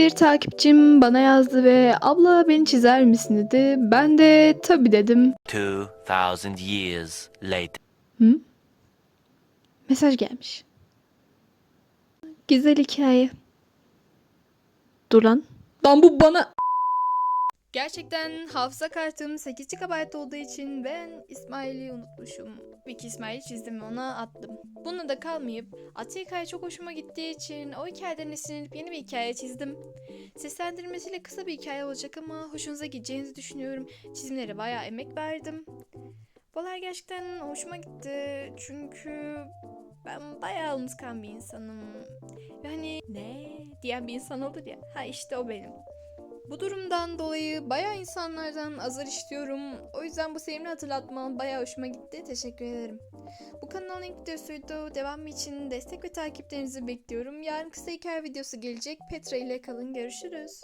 bir takipçim bana yazdı ve abla beni çizer misin dedi. Ben de tabii dedim. 2,000 years later. Hı? Mesaj gelmiş. Güzel hikaye. Dur lan. Lan bu bana... Gerçekten hafıza kartım 8 GB olduğu için ben İsmail'i unutmuşum. Wiki İsmail'i çizdim ona attım. Bununla da kalmayıp atı hikaye çok hoşuma gittiği için o hikayeden esinlenip yeni bir hikaye çizdim. Seslendirmesiyle kısa bir hikaye olacak ama hoşunuza gideceğinizi düşünüyorum. Çizimlere bayağı emek verdim. Bu olay gerçekten hoşuma gitti çünkü ben bayağı unutkan bir insanım. Ve hani ne diyen bir insan olur ya. Ha işte o benim. Bu durumdan dolayı bayağı insanlardan azar işliyorum. O yüzden bu serimli hatırlatma bayağı hoşuma gitti. Teşekkür ederim. Bu kanalın ilk videosuydu. Devamı için destek ve takiplerinizi bekliyorum. Yarın kısa hikaye videosu gelecek. Petra ile kalın. Görüşürüz.